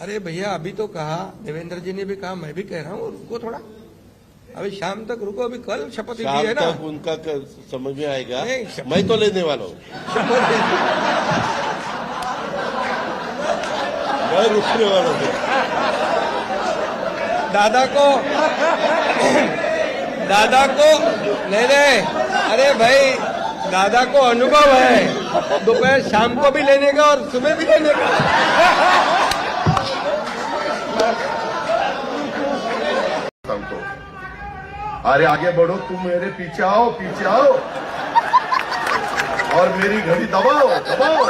अरे भैया अभी तो कहा देवेंद्र जी ने भी कहा मैं भी कह रहा हूँ रुको थोड़ा। अभी शाम तक रुको अभी कल शपथ ली शाम है ना। तक उनका क- समझ में आएगा। मैं तो लेने वाला हूँ। शपथ मैं रुकने वाला हूँ। दादा को दादा को नहीं नहीं अरे भाई दादा को अनुभव है। दोपहर शाम को भी लेने का और सुबह भी लेने का अरे आगे बढ़ो तुम मेरे पीछे आओ पीछे आओ। और मेरी घड़ी दबाओ दबाओ।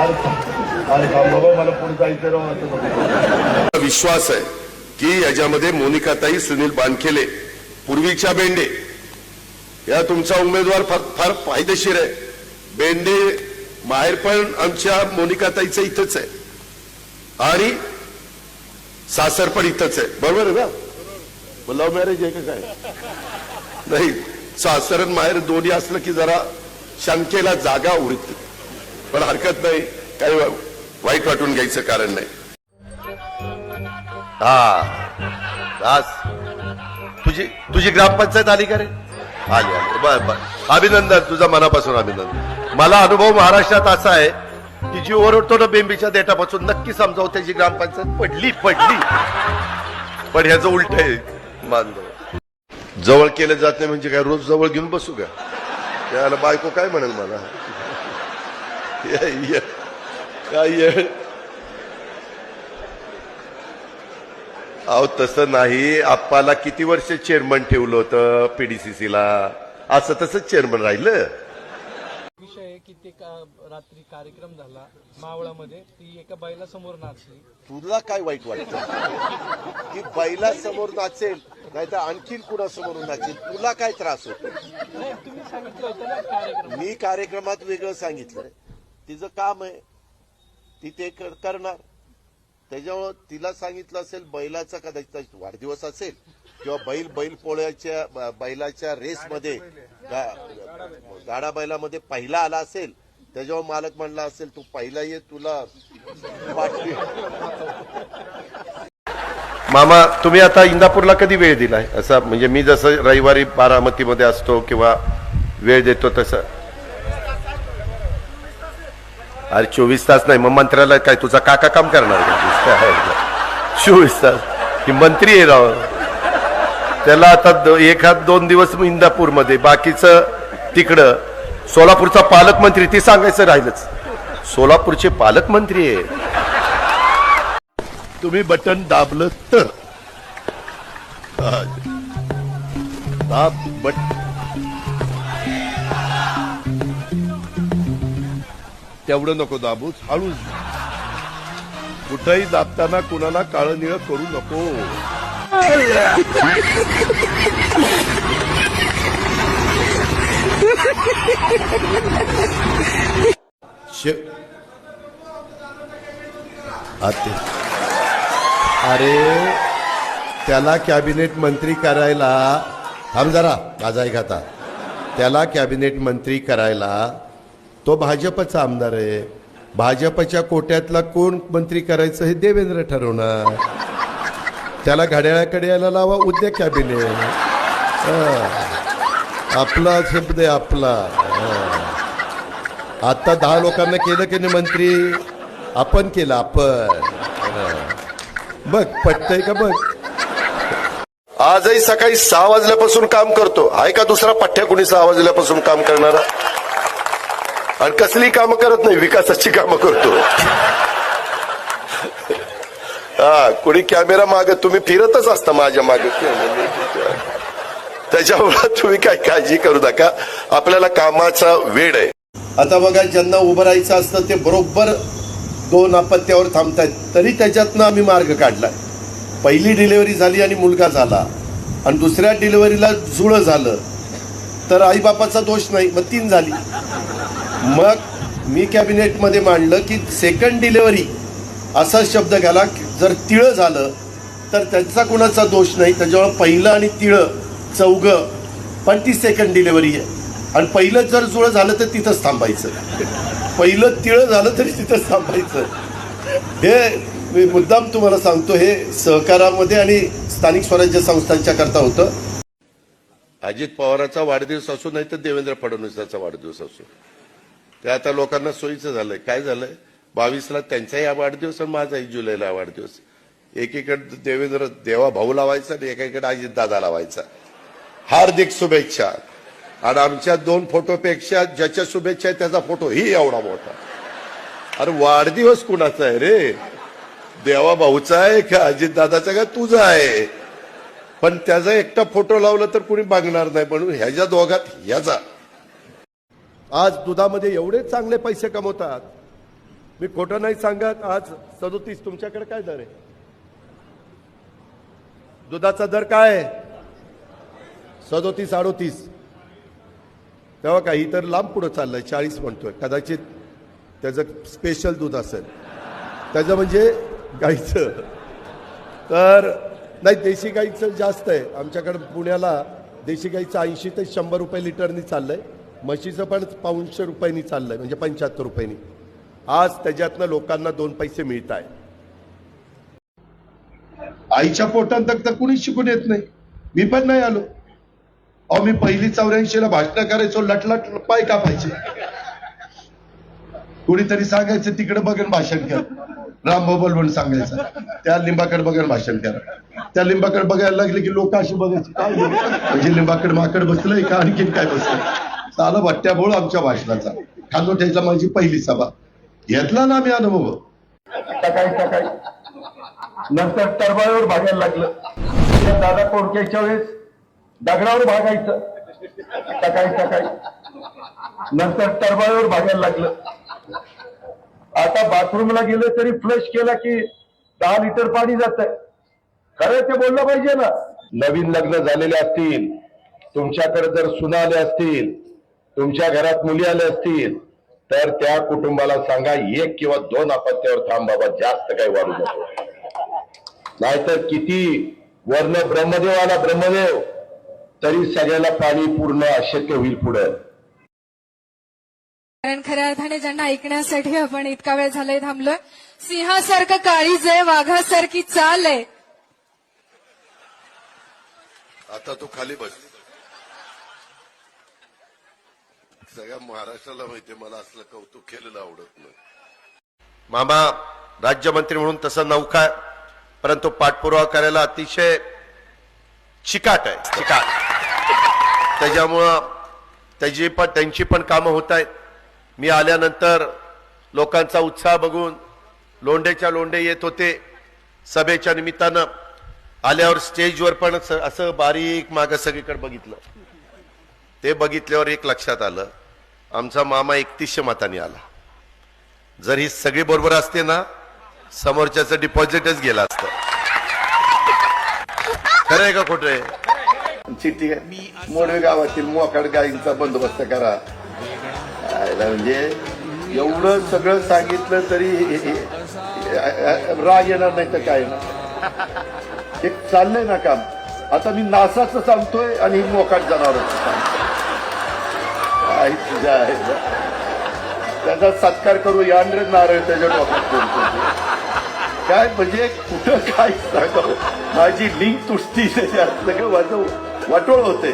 अरे अरे हा बाबा मला पुढे जायचं राव विश्वास आहे की याच्यामध्ये मोनिकाताई सुनील बानखेले पूर्वीच्या बेंडे या तुमचा उमेदवार फार फार फायदेशीर आहे. बेंडे माहेर पण आमच्या मोनिकाताईचं इथंच आहे. आणि सासर पण इथंच आहे. बरोबर आहे ना? लव्ह मॅरेज आहे का काय? नाही सासर आणि माहेर दोन्ही असलं की जरा शंकेला जागा उरते. पण हरकत नाही काही वाईट वाटून घ्यायचं कारण नाही. हा तुझी तुझी ग्रामपंचायत आली का रे? आली आली. बर बर. अभिनंदन तुझा मनापासून अभिनंदन. मला अनुभव महाराष्ट्रात असा आहे की जी ओरडतो ना बेंबीच्या देठापासून नक्की समजावं त्याची ग्रामपंचायत. पडली पडली. पण ह्याचं उलट आहे मानतो जवळ केलं जात नाही म्हणजे काय रोज जवळ घेऊन बसू का? त्याला बायको काय म्हणेल मला ये- ये- काय ये- अहो तसं नाही. आप्पाला किती वर्ष चेअरमन ठेवलं होतं पीडीसीसीला असं तसंच चेअरमन राहिलं. विषय आहे की ते का रात्री कार्यक्रम झाला मावळामध्ये ती एका बाईला समोर नाचली. तुला काय वाईट वाटतं? की बैला समोर नाचेल नाही तर आणखीन कुणासमोर नाचेल? तुला काय त्रास होतो? नाही तुम्ही सांगितलं होतं ना कार्यक्रम मी कार्यक्रमात वेगळं सांगितलंय. तिचं काम आहे. ती ते कर- करणार. त्याच्यामुळं तिला सांगितलं असेल बैलाचा कदाचित वाढदिवस असेल किंवा बैल बैल पोळ्याच्या बैलाच्या रेसमध्ये गा- गाडा बैलामध्ये पहिला आला असेल त्याच्यावर मालक म्हणला असेल तू पहिला ये तुला वाटली. मामा तुम्ही आता इंदापूरला कधी वेळ दिलाय? असा म्हणजे मी जसं रविवारी बारामतीमध्ये असतो किंवा वेळ देतो तसं. अरे चोवीस तास नाही मग मंत्र्याला काय तुझा काका काम करणार का? चोवीस तास. ही मंत्री आहे राव. त्याला आता द- एखाद दोन दिवस इंदापूरमध्ये बाकीचं तिकडं. सोलापूरचा पालकमंत्री ती सांगायचं राहिलंच. सोलापूरचे पालकमंत्री आहे. तुम्ही बटन दाबलं तर. दाब बट तेवढं नको दाबूच हळूच कुठंही दाबताना कुणाला काळं निळं करू नको. शे- आते. अरे त्याला कॅबिनेट मंत्री करायला थांब जरा माझा ऐक आता त्याला कॅबिनेट मंत्री करायला तो भाजपचा आमदार आहे. भाजपच्या कोट्यातला कोण मंत्री करायचं हे देवेंद्र ठरवणार. त्याला घड्याळाकडे यायला लावा उद्या कॅबिनेट. आपला शब्द आहे आपला. आता दहा लोकांना केलं की नाही मंत्री? आपण केलं आपण. बघ पटतय का बघ? आजही सकाळी सहा वाजल्यापासून काम करतो. आहे का दुसरा पठ्ठ्या कुणी सहा वाजल्यापासून काम करणारा? आणि कसली कामं करत नाही विकासाची कामं करतो. हा कुणी कॅमेरा माग तुम्ही फिरतच असता माझ्या मागे. त्याच्यामुळे तुम्ही काय काळजी करू नका. आपल्याला कामाचा वेळ आहे. आता बघा ज्यांना उभं राहायचं असतं ते बरोबर दोन अपत्यावर थांबतायत. तरी त्याच्यातनं आम्ही मार्ग काढला. पहिली डिलिव्हरी झाली आणि मुलगा झाला. आणि दुसऱ्या डिलिव्हरीला जुळं झालं. तर आईबापाचा दोष नाही मग तीन झाली. मग मी कॅबिनेटमध्ये मांडलं की सेकंड डिलेवरी असा शब्द घाला जर तिळं झालं तर त्याचा कुणाचा दोष नाही. त्याच्यामुळे पहिलं आणि तिळं चौघं पण ती सेकंड डिलेवरी आहे. आणि पहिलं जर जुळं झालं तर तिथंच थांबायचं. पहिलं तिळं झालं तरी तिथंच थांबायचं. हे मी मुद्दाम तुम्हाला सांगतो हे सहकारामध्ये आणि स्थानिक स्वराज्य संस्थांच्या करता होतं. अजित पवाराचा वाढदिवस असो नाही तर देवेंद्र फडणवीसाचा वाढदिवस असो. ते आता लोकांना सोयीचं झालंय. काय झालंय? बावीसला त्यांचाही वाढदिवस आणि माझाही जुलैला वाढदिवस. एकीकडे देवेंद्र देवा भाऊ लावायचा आणि एकीकडे अजित दादा लावायचा. हार्दिक शुभेच्छा. आणि आमच्या दोन फोटोपेक्षा ज्याच्या शुभेच्छा आहे त्याचा फोटो ही एवढा मोठा. अरे वाढदिवस कुणाचा आहे रे? देवा भाऊचा आहे का अजित दादाचा का तुझा आहे? पण त्याचा एकटा फोटो लावला तर कुणी मागणार नाही. म्हणून ह्याच्या दोघात ह्याचा. आज दुधामध्ये एवढे चांगले पैसे कमवतात. मी खोटं नाही सांगत आज सदोतीस तुमच्याकडे काय दर आहे? दुधाचा दर काय आहे? सदोतीस अडोतीस. तेव्हा काही तर लांब पुढं चाललंय चाळीस म्हणतोय. कदाचित त्याचं स्पेशल दूध असेल. त्याचं म्हणजे गाईचं. तर नाही देशी गाईचं जास्त आहे. आमच्याकडं पुण्याला देशी गाईचं ऐंशी ते शंभर रुपये लिटरनी चाललंय. म्हशीचं पण पाऊनशे रुपयांनी चाललंय म्हणजे पंच्याहत्तर रुपयांनी. आज त्याच्यातनं लोकांना दोन पैसे मिळत आहे आईच्या पोटात तर कुणीच शिकून येत नाही. मी पण नाही आलो. अहो मी पहिली चौऱ्याऐंशी ला भाषण करायचो लटलट पाय का पाहिजे कुणीतरी सांगायचं तिकडे बघून भाषण कर. राम बबल म्हणून सांगायचं. त्या लिंबाकड बघून भाषण करा. त्या लिंबाकड बघायला लागले की लोक अशी बघायची. काय म्हणजे लिंबाकड माकड बसलंय का? आणखीन काय बसलंय? चाला भट्ट्याबोळ आमच्या भाषणाचा. खानोठ्याचा माझी पहिली सभा. घेतला ना आम्ही अनुभव. सकाळी सकाळी. नंतर टरबाळीवर भागायला लागलं. दादा कोडक्याच्या वेळेस दगडावर भागायचं. सकाळी सकाळी. नंतर टरबाळीवर भागायला लागलं. आता बाथरूमला गेलं तरी फ्लश केला की दहा लिटर पाणी जात खरं ते बोललं पाहिजे ना. नवीन लग्न झालेले असतील तुमच्याकडे जर सुना आले असतील तुमच्या घरात मुली आल्या असतील तर त्या कुटुंबाला सांगा एक किंवा दोन अपत्यावर थांब बाबा जास्त काही वाढू नको. नाहीतर किती वर्ण ब्रह्मदेव आला ब्रह्मदेव तरी सगळ्याला पाणी पूर्ण अशक्य होईल पुढं. कारण खऱ्या अर्थाने ज्यांना ऐकण्यासाठी आपण इतका वेळ झालाय थांबलोय सिंहासारखं काळीज आहे वाघासारखी चाल आहे. आता तू खाली बस. सगळ्या महाराष्ट्राला माहितीये मला असलं कौतुक केलेलं आवडत नाही. मामा राज्यमंत्री म्हणून तसं नौका परंतु पाठपुरावा करायला अतिशय चिकाट आहे चिकाट. त्याच्यामुळं त्याची पण त्यांची पण कामं होत आहेत. मी आल्यानंतर लोकांचा उत्साह बघून लोंढेच्या लोंढे येत होते सभेच्या निमित्तानं. आल्यावर स्टेजवर पण असं- असं बारीक मागं सगळीकडे बघितलं. ते बघितल्यावर एक लक्षात आलं आमचा मामा एकतीसशे मतांनी आला. जर ही सगळी बरोबर असते ना समोरच्याचं डिपॉझिटच गेलं असतं. खरं आहे का खोटं आहे? चिठ्ठी मोडवे गावातील मोकाड गायींचा बंदोबस्त करा. म्हणजे एवढं सगळं सांगितलं तरी राग येणार नाही तर काय ना एक चाललंय ना काम. आता मी नासाचं सांगतोय आणि मोकाट जनावरांचं सांगतोय तुझ्या आहे. त्याचा सत्कार करू यांड्रे नारळ त्याच्या डोक्यात काय म्हणजे कुठं काय सांगावं? माझी लिंक तुटती त्याच्यात सगळं माझं वाटोळ होते.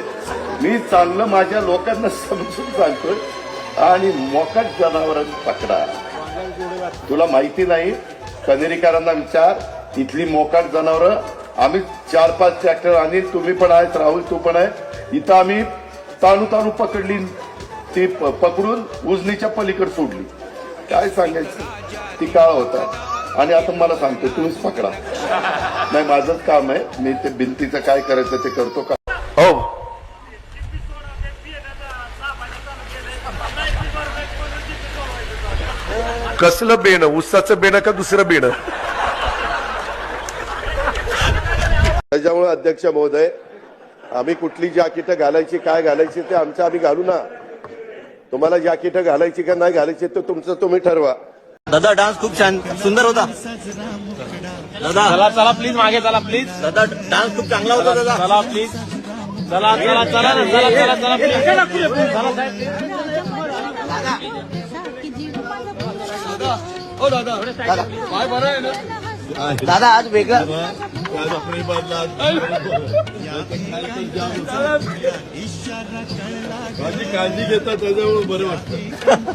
मी चांगलं माझ्या लोकांना समजून सांगतोय आणि मोकाट जनावरांना पकडा. तुला माहिती नाही कनेरीकरांना विचार इथली मोकाट जनावरं आम्ही चार पाच ट्रॅक्टर आणि तुम्ही पण आहेत राहुल तू पण आहे. इथं आम्ही ताणू ताणू पकडली ती पकडून उजनीच्या पलीकडे सोडली. काय सांगायचं? ती काळ होता. आणि आता मला सांगतो तुम्हीच पकडा. नाही माझंच काम आहे. मी ते भिंतीचं काय करायचं ते करतो का? हो. कसलं बेणं? उसाचं बेणं का दुसरं बेणं? त्याच्यामुळे अध्यक्ष महोदय आम्ही कुठली जाकीटं घालायची काय घालायची ते आमचं आम्ही घालू ना. तुम्हाला जॅकेट घालायची का नाही घालायची तर तुमचं तुम्ही ठरवा. दादा डान्स खूप छान सुंदर होता. दादा. चला चला प्लीज मागे चला प्लीज दादा डान्स खूप चांगला होता दादा. चला प्लीज चला चला चला चला चला चला प्लीज चला साहेब. दादा. ओ दादा. काय बरं आहे ना दादा आज वेगळा माझी काळजी घेतात त्याच्यामुळे बरं वाटतं.